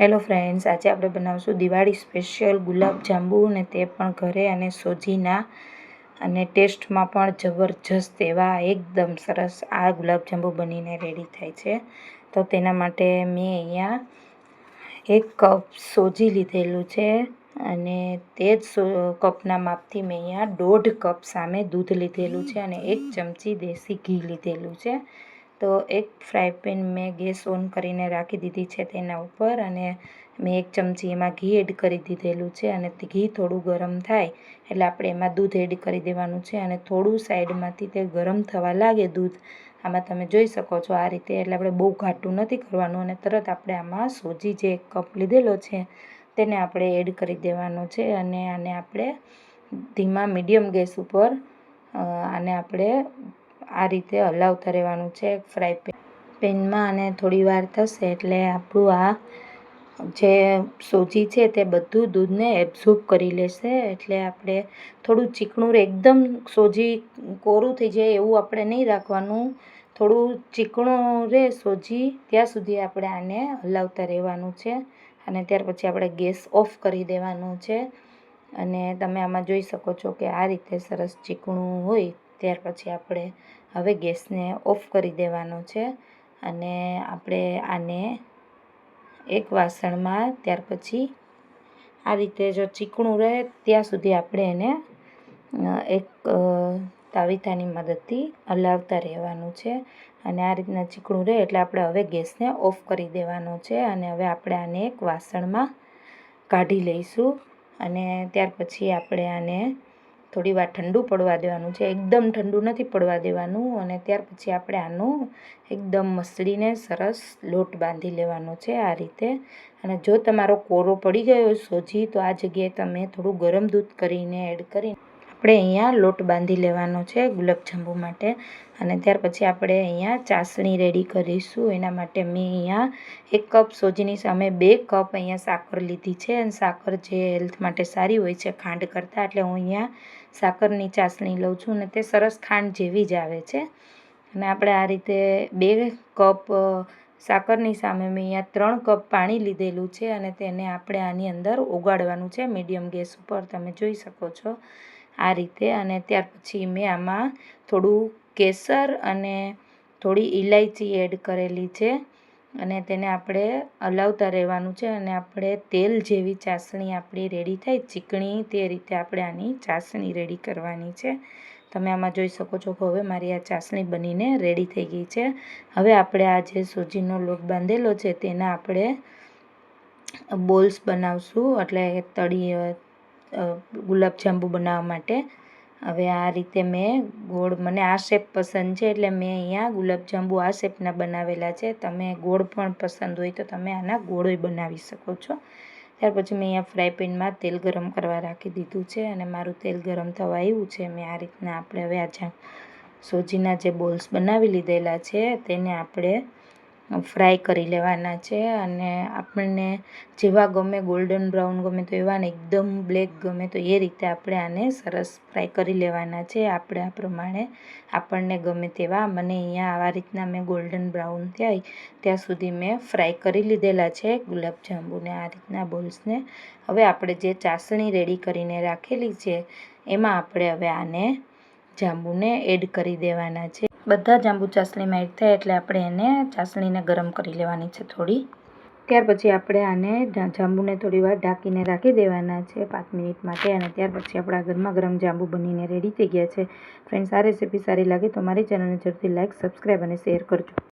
Hello friends આજે આપણે બનાવશું દિવાળી સ્પેશિયલ ગુલાબજાંબુ અને તે પણ ઘરે અને સોજીના અને ટેસ્ટમાં પણ જબરજસ્ત એવા એકદમ સરસ આ ગુલાબ જાંબુ બનીને રેડી થાય છે. તો તેના માટે મેં અહીંયા એક કપ સોજી લીધેલું છે અને તે જ કપના માપથી મેં અહીંયા દોઢ કપ સામે દૂધ લીધેલું છે અને એક ચમચી દેશી ઘી લીધેલું છે. તો એક ફ્રાય પેન મેં ગેસ ઓન કરીને રાખી દીધી છે તેના ઉપર અને મેં એક ચમચી એમાં ઘી એડ કરી દીધેલું છે અને ઘી થોડું ગરમ થાય એટલે આપણે એમાં દૂધ એડ કરી દેવાનું છે અને થોડું સાઈડમાંથી તે ગરમ થવા લાગે દૂધ, આમાં તમે જોઈ શકો છો આ રીતે એટલે આપણે બહુ ઘાટું નથી કરવાનું અને તરત આપણે આમાં સોજી જે કપ લીધેલો છે તેને આપણે એડ કરી દેવાનો છે અને આને આપણે ધીમા મીડિયમ ગેસ ઉપર આને આપણે આ રીતે હલાવતા રહેવાનું છે ફ્રાય પેન પેનમાં અને થોડી વાર થશે એટલે આપણું આ જે સોજી છે તે બધું દૂધને એબ્ઝોર્બ કરી લેશે એટલે આપણે થોડું ચીકણું એકદમ સોજી કોરું થઈ જાય એવું આપણે નહીં રાખવાનું. થોડું ચીકણું રહે સોજી ત્યાં સુધી આપણે આને હલાવતા રહેવાનું છે અને ત્યાર પછી આપણે ગેસ ઓફ કરી દેવાનું છે. અને તમે આમાં જોઈ શકો છો કે આ રીતે સરસ ચીકણું હોય ત્યાર પછી આપણે હવે ગેસને ઓફ કરી દેવાનો છે અને આપણે આને એક વાસણમાં ત્યાર પછી આ રીતે જો ચીકણું રહે ત્યાં સુધી આપણે એને એક તાવીથાની મદદથી હલાવતા રહેવાનું છે. અને આ રીતના ચીકણું રહે એટલે આપણે હવે ગેસને ઓફ કરી દેવાનો છે અને હવે આપણે આને એક વાસણમાં કાઢી લઈશું. અને ત્યાર પછી આપણે આને થોડી વાર ઠંડુ પડવા દેવાનું છે. એકદમ ઠંડુ નથી પડવા દેવાનું અને ત્યાર પછી આપણે આનું એકદમ મસળીને સરસ લોટ બાંધી લેવાનો છે આ રીતે. અને જો તમારો કોરો પડી ગયો, સોજી, તો આ જગ્યાએ તમે થોડું ગરમ દૂધ કરીને એડ કરી આપણે અહીંયા લોટ બાંધી લેવાનો છે ગુલાબજાંબુ માટે. અને ત્યાર પછી આપણે અહીંયા ચાસણી રેડી કરીશું. એના માટે મેં અહીંયા એક કપ સોજીની સામે બે કપ અહીંયા સાકર લીધી છે. અને સાકર જે હેલ્થ માટે સારી હોય છે ખાંડ કરતાં. એટલે હું અહીંયા સાકરની ચાસણી લઉં છું અને તે સરસ ખાંડ જેવી જ આવે છે. અને આપણે આ રીતે બે કપ સાકરની સામે મેં અહીંયા ત્રણ કપ પાણી લીધેલું છે. અને તેને આપણે આની અંદર ઓગાળવાનું છે મીડિયમ ગેસ ઉપર. તમે જોઈ શકો છો. આ રીતે અને ત્યાર પછી મેં આમાં થોડું કેસર અને થોડી ઇલાયચી એડ કરેલી છે. અને તેને આપણે હલાવતા રહેવાનું છે અને આપણે તેલ જેવી ચાસણી આપણી રેડી થાય, ચીકણી તે રીતે આપણે આની ચાસણી રેડી કરવાની છે. તમે આમાં જોઈ શકો છો કે હવે મારી આ ચાસણી બનીને રેડી થઈ ગઈ છે. હવે આપણે આ જે સૂજીનો લોટ બાંધેલો છે, તેના આપણે બોલ્સ બનાવશું, એટલે તળી ગુલાબજાંબુ બનાવવા માટે. હવે આ રીતે મેં ગોળ, મને આ શેપ પસંદ છે એટલે મેં અહીંયા ગુલાબજાંબુ આ શેપના બનાવેલા છે. તમે ગોળ પણ પસંદ હોય તો તમે આના ગોળોય બનાવી શકો છો. ત્યાર પછી મેં અહીંયા ફ્રાય પેનમાં તેલ ગરમ કરવા રાખી દીધું છે અને મારું તેલ ગરમ થવા આવ્યું છે. મેં આ રીતના આપણે હવે આ સોજીના જે બોલ્સ બનાવી લીધેલા છે, તેને આપણે ફ્રાય કરી લેવાના છે અને આપણને જેવા ગમે ગોલ્ડન બ્રાઉન ગમે તો એવા ને એકદમ બ્લેક ગમે તો એ રીતે આપણે આને સરસ ફ્રાય કરી લેવાના છે આપણે આ પ્રમાણે. આપણને ગમે તેવા. મને અહીંયા આવા રીતના મેં ગોલ્ડન બ્રાઉન થાય ત્યાં સુધી મેં ફ્રાય કરી લીધેલા છે ગુલાબજાંબુને આ રીતના બોલ્સને હવે આપણે જે ચાસણી રેડી કરીને રાખેલી છે એમાં આપણે હવે આને જાંબુને એડ કરી દેવાના છે. બધા જાંબુ ચાસણીમાં એડ થાય એટલે આપણે એને ચાસણીને ગરમ કરી લેવાની છે થોડી. ત્યાર પછી આપણે આને જાંબુને થોડી વાર ઢાંકીને રાખી દેવાના છે પાંચ મિનિટ માટે અને ત્યાર પછી આપણા ગરમા ગરમ જાંબુ બનીને રેડી થઈ ગયા છે. ફ્રેન્ડ્સ આ રેસીપી સારી લાગે તો મારી ચેનલને જરૂરથી લાઇક સબસ્ક્રાઈબ અને શેર કરજો.